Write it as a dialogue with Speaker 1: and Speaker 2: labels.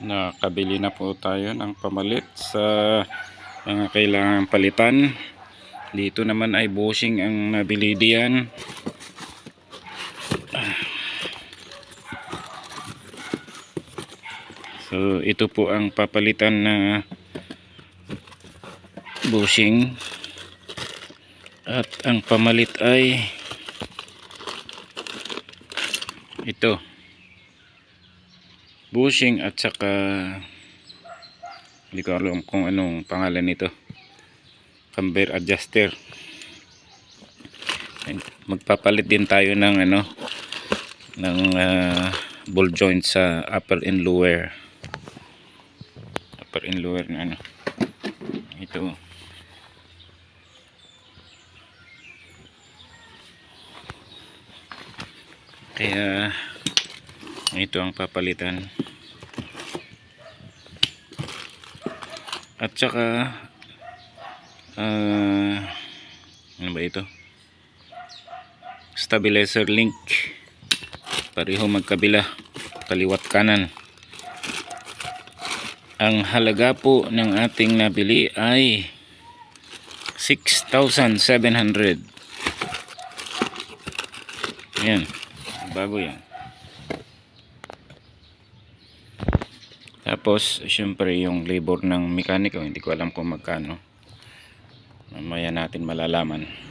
Speaker 1: nakabili na po tayo ng pamalit sa mga kailangan palitan. Dito naman ay bushing ang nabili diyan. So ito po ang papalitan na bushing at ang pamalit ay ito bushing at saka hindi ko alam kung anong pangalan nito. Camber adjuster. Magpapalit din tayo ng ano ng ah, ball joint sa upper and lower. Upper and lower na ano. Ito. Kaya ito ang papalitan. At saka ah, ano ba ito? Stabilizer link. Pareho magkabila. Kaliwat kanan. Ang halaga po ng ating nabili ay 6,700 yan bago yan tapos syempre yung labor ng mekaniko hindi ko alam kung magkano. Mamaya natin malalaman